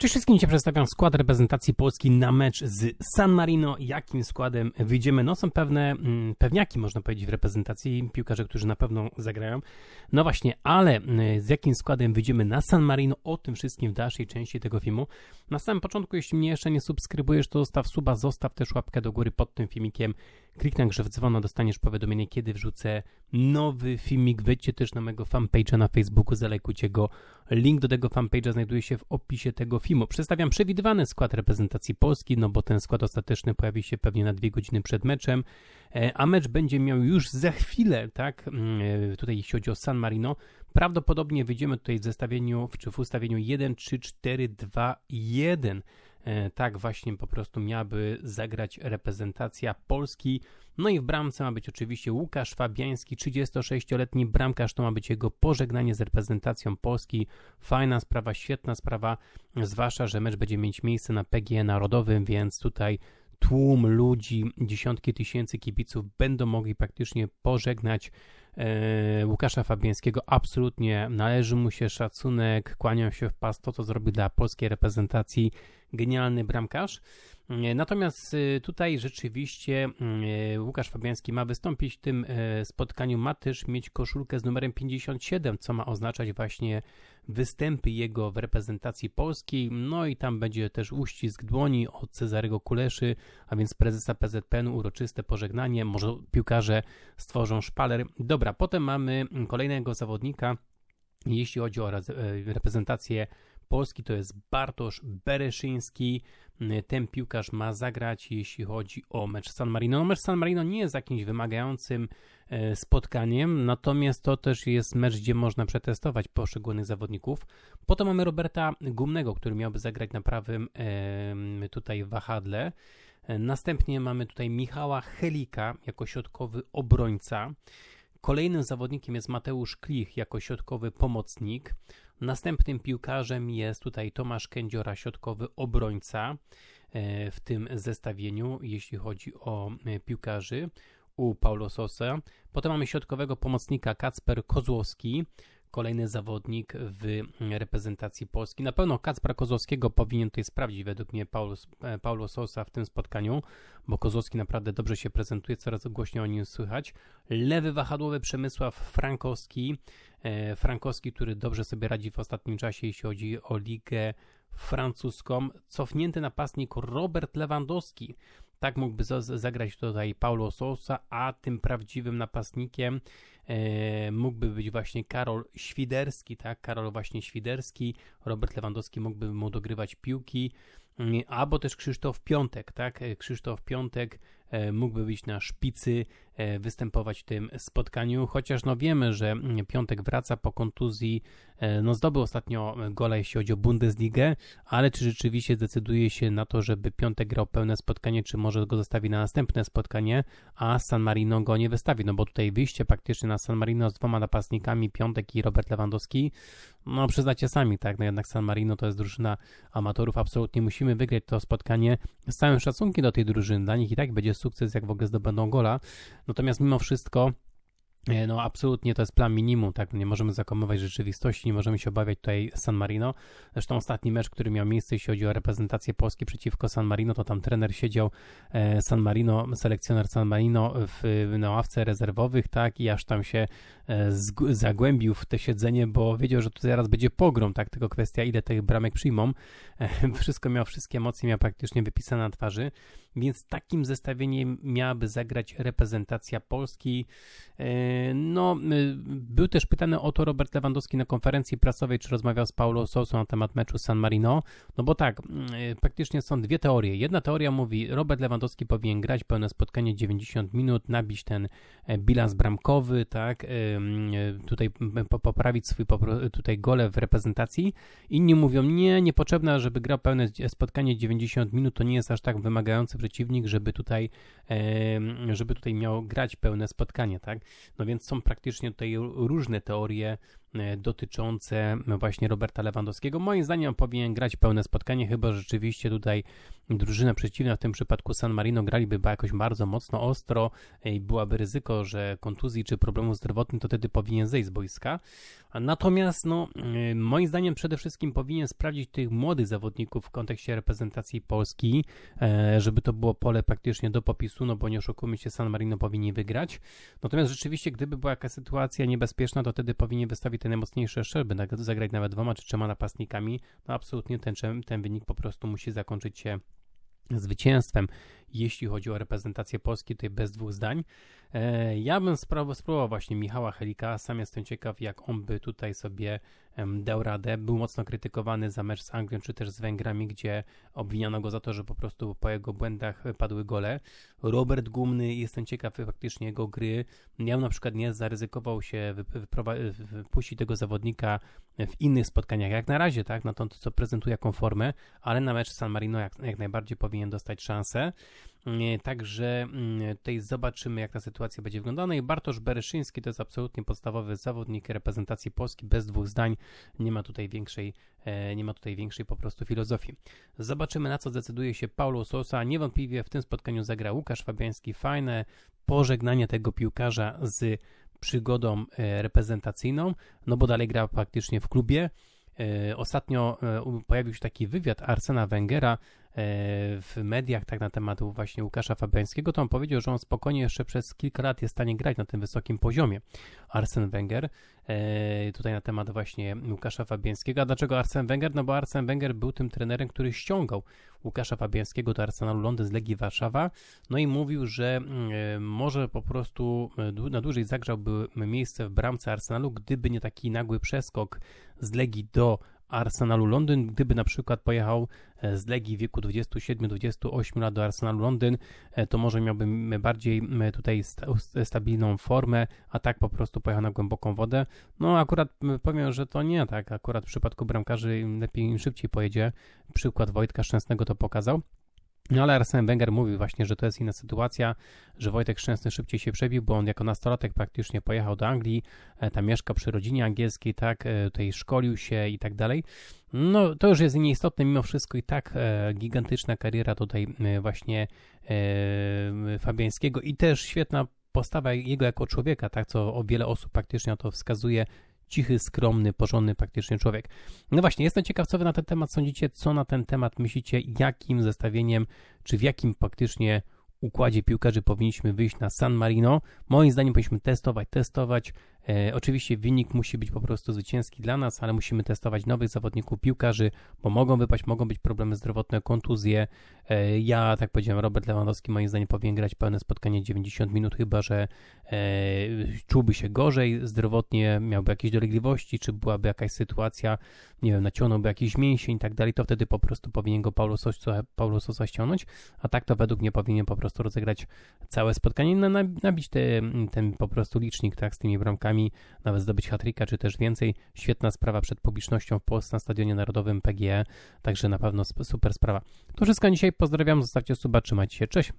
Cześć wszystkim, dzisiaj przedstawiam skład reprezentacji Polski na mecz z San Marino. Jakim składem wyjdziemy? No są pewne mm, pewniaki, można powiedzieć, w reprezentacji, piłkarze, którzy na pewno zagrają. No właśnie, ale mm, z jakim składem wyjdziemy na San Marino? O tym wszystkim w dalszej części tego filmu. Na samym początku, jeśli mnie jeszcze nie subskrybujesz, to zostaw suba, zostaw też łapkę do góry pod tym filmikiem. Kliknij na grzew dzwona, dostaniesz powiadomienie, kiedy wrzucę nowy filmik. Wejdźcie też na mojego fanpage'a na Facebooku, zalajkujcie go. Link do tego fanpage'a znajduje się w opisie tego filmu. Przedstawiam przewidywany skład reprezentacji Polski, no bo ten skład ostateczny pojawi się pewnie na dwie godziny przed meczem, e, a mecz będzie miał już za chwilę, tak, mm, e, tutaj jeśli chodzi o San Marino, prawdopodobnie wyjdziemy tutaj w zestawieniu, czy w ustawieniu 1, 3, 4, 2, 1. E, tak właśnie po prostu miałaby zagrać reprezentacja Polski. No i w bramce ma być oczywiście Łukasz Fabiański, 36-letni bramkarz, to ma być jego pożegnanie z reprezentacją Polski. Fajna sprawa, świetna sprawa, zwłaszcza, że mecz będzie mieć miejsce na PGE Narodowym, więc tutaj tłum ludzi, dziesiątki tysięcy kibiców będą mogli praktycznie pożegnać e, Łukasza Fabiańskiego. Absolutnie należy mu się szacunek, kłaniam się w pas to, co zrobił dla polskiej reprezentacji genialny bramkarz. E, natomiast e, tutaj rzeczywiście e, Łukasz Fabiański ma wystąpić w tym spotkaniu, ma też mieć koszulkę z numerem 57, co ma oznaczać właśnie występy jego w reprezentacji polskiej. No i tam będzie też uścisk dłoni od Cezarego Kuleszy, a więc prezesa PZPN-u, uroczyste pożegnanie. Może piłkarze stworzą szpaler. Dobra, potem mamy kolejnego zawodnika. Jeśli chodzi o reprezentację Polski to jest Bartosz Bereszyński. Ten piłkarz ma zagrać, jeśli chodzi o mecz San Marino. No, mecz San Marino nie jest jakimś wymagającym e, spotkaniem, natomiast to też jest mecz, gdzie można przetestować poszczególnych zawodników. Potem mamy Roberta Gumnego, który miałby zagrać na prawym tutaj wahadle. Następnie mamy tutaj Michała Helika jako środkowy obrońca. Kolejnym zawodnikiem jest Mateusz Klich jako środkowy pomocnik. Następnym piłkarzem jest tutaj Tomasz Kędziora, środkowy obrońca e, w tym zestawieniu, jeśli chodzi o e, piłkarzy u Paulo Sosa. Potem mamy środkowego pomocnika Kacper Kozłowski, kolejny zawodnik w reprezentacji Polski. Na pewno Kacpra Kozłowskiego powinien tutaj sprawdzić według mnie Paulo, e, Paulo Sosa w tym spotkaniu, bo Kozłowski naprawdę dobrze się prezentuje, coraz głośniej o nim słychać. Lewy wahadłowy Przemysław Frankowski, e, Frankowski, który dobrze sobie radzi w ostatnim czasie, jeśli chodzi o ligę francuską. Cofnięty napastnik Robert Lewandowski. Tak mógłby zagrać tutaj Paulo Sosa, a tym prawdziwym napastnikiem e, mógłby być właśnie Karol Świderski, tak? Karol właśnie Świderski, Robert Lewandowski mógłby mu dogrywać piłki, mm, albo też Krzysztof Piątek, tak? E, Krzysztof Piątek mógłby być na szpicy, e, występować w tym spotkaniu, chociaż no wiemy, że Piątek wraca po kontuzji, e, no zdobył ostatnio gola jeśli chodzi o Bundesligę, ale czy rzeczywiście zdecyduje się na to, żeby Piątek grał pełne spotkanie, czy może go zostawi na następne spotkanie, a San Marino go nie wystawi, no bo tutaj wyjście praktycznie na San Marino z dwoma napastnikami, Piątek i Robert Lewandowski, no przyznacie sami, tak, no jednak San Marino to jest drużyna amatorów, absolutnie musimy wygrać to spotkanie. Z całym szacunkiem do tej drużyny, dla nich i tak będzie sukces, jak w ogóle zdobędą gola. Natomiast mimo wszystko E, no, absolutnie to jest plan minimum, tak? Nie możemy zakłamywać rzeczywistości, nie możemy się obawiać tutaj San Marino. Zresztą ostatni mecz, który miał miejsce, jeśli chodzi o reprezentację Polski przeciwko San Marino, to tam trener siedział e, San Marino, selekcjoner San Marino w, na ławce rezerwowych, tak? I aż tam się e, zagłębił w to siedzenie, bo wiedział, że tu zaraz będzie pogrom, tak? Tylko kwestia, ile tych bramek przyjmą. Wszystko miał, wszystkie emocje miał praktycznie wypisane na twarzy, więc takim zestawieniem miałaby zagrać reprezentacja Polski. No, y, był też pytany o to Robert Lewandowski na konferencji prasowej, czy rozmawiał z Paulo Sousa na temat meczu San Marino. No bo tak, y, praktycznie są dwie teorie. Jedna teoria mówi, Robert Lewandowski powinien grać pełne spotkanie 90 minut, nabić ten e, bilans bramkowy, tak, tutaj poprawić swój tutaj gole w reprezentacji. Inni mówią, nie, niepotrzebne, żeby grał pełne spotkanie 90 minut, to nie jest aż tak wymagający przeciwnik, żeby tutaj, żeby tutaj miał grać pełne spotkanie, tak. No więc są praktycznie tutaj różne teorie e, dotyczące właśnie Roberta Lewandowskiego. Moim zdaniem powinien grać pełne spotkanie, chyba rzeczywiście tutaj drużyna przeciwna, w tym przypadku San Marino, graliby jakoś bardzo mocno, ostro i byłaby ryzyko, że kontuzji czy problemu zdrowotnym, to wtedy powinien zejść z boiska. Natomiast, no, y, moim zdaniem przede wszystkim powinien sprawdzić tych młodych zawodników w kontekście reprezentacji Polski, e, żeby to było pole praktycznie do popisu, no bo nie oszukujmy się, San Marino powinni wygrać. Natomiast rzeczywiście, gdyby była jakaś sytuacja niebezpieczna, to wtedy powinien wystawić te najmocniejsze szczerby, zagrać nawet dwoma czy trzema napastnikami. No absolutnie ten, ten wynik po prostu musi zakończyć się zwycięstwem, jeśli chodzi o reprezentację Polski, tutaj bez dwóch zdań. E, ja bym spróbował właśnie Michała Helika, sam jestem ciekaw, jak on by tutaj sobie dał radę. Był mocno krytykowany za mecz z Anglią, czy też z Węgrami, gdzie obwiniano go za to, że po prostu po jego błędach padły gole. Robert Gumny, jestem ciekaw faktycznie jego gry. Ja na przykład nie zaryzykował się wypuścić tego zawodnika w innych spotkaniach, jak na razie, tak, na to, co prezentuje jaką formę, ale na mecz San Marino jak, jak najbardziej powinien dostać szansę. Także mm, tutaj zobaczymy, jak ta sytuacja będzie wyglądała. I Bartosz Bereszyński to jest absolutnie podstawowy zawodnik reprezentacji Polski, bez dwóch zdań. Nie ma tutaj większej, e, nie ma tutaj większej po prostu filozofii. Zobaczymy, na co zdecyduje się Paulo Sosa. Niewątpliwie w tym spotkaniu zagra Łukasz Fabiański. Fajne pożegnanie tego piłkarza z przygodą e, reprezentacyjną, no bo dalej gra praktycznie w klubie. E, ostatnio pojawił się taki wywiad Arsena Wengera E, w mediach tak na temat właśnie Łukasza Fabiańskiego, to on powiedział, że on spokojnie jeszcze przez kilka lat jest w stanie grać na tym wysokim poziomie. Arsen Wenger, e, tutaj na temat właśnie Łukasza Fabiańskiego. A dlaczego Arsen Wenger? No bo Arsen Wenger był tym trenerem, który ściągał Łukasza Fabiańskiego do Arsenalu Londyn z Legii Warszawa, no i mówił, że mm, e, może po prostu na dłużej zagrzałby miejsce w bramce Arsenalu, gdyby nie taki nagły przeskok z Legii do Arsenalu Londyn. Gdyby na przykład pojechał e, z Legii w wieku 27-28 lat do Arsenalu Londyn, e, to może miałby bardziej tutaj stabilną formę, a tak po prostu pojechał na głęboką wodę. No akurat powiem, że to nie tak. Akurat w przypadku bramkarzy lepiej im szybciej pojedzie. Przykład Wojtka Szczęsnego to pokazał. No ale Arsene Wenger mówił właśnie, że to jest inna sytuacja, że Wojtek Szczęsny szybciej się przebił, bo on jako nastolatek praktycznie pojechał do Anglii, e, tam mieszka przy rodzinie angielskiej, tak, e, tutaj szkolił się i tak dalej. No to już jest nieistotne mimo wszystko i tak e, gigantyczna kariera tutaj właśnie Fabiańskiego i też świetna postawa jego jako człowieka, tak, co o wiele osób praktycznie to wskazuje, cichy, skromny, porządny praktycznie człowiek. No właśnie, jestem ciekaw, co wy na ten temat sądzicie, co na ten temat myślicie, jakim zestawieniem, czy w jakim faktycznie układzie piłkarzy powinniśmy wyjść na San Marino. Moim zdaniem powinniśmy testować, testować, oczywiście wynik musi być po prostu zwycięski dla nas, ale musimy testować nowych zawodników, piłkarzy, bo mogą wypaść, mogą być problemy zdrowotne, kontuzje. E, ja, tak powiedziałem, Robert Lewandowski moim zdaniem powinien grać pełne spotkanie 90 minut, chyba że e, czułby się gorzej zdrowotnie, miałby jakieś dolegliwości, czy byłaby jakaś sytuacja, nie wiem, naciągnąłby jakiś mięsień i tak dalej, to wtedy po prostu powinien go Paulo Sosa, Paulo Sosa ściągnąć, a tak to według mnie powinien po prostu rozegrać całe spotkanie, nabić te, ten po prostu licznik tak, z tymi bramkami nawet zdobyć hatryka czy też więcej. Świetna sprawa przed publicznością w Polsce na Stadionie Narodowym PGE, także na pewno super sprawa. To wszystko dzisiaj, pozdrawiam, zostawcie suba, trzymajcie się, cześć!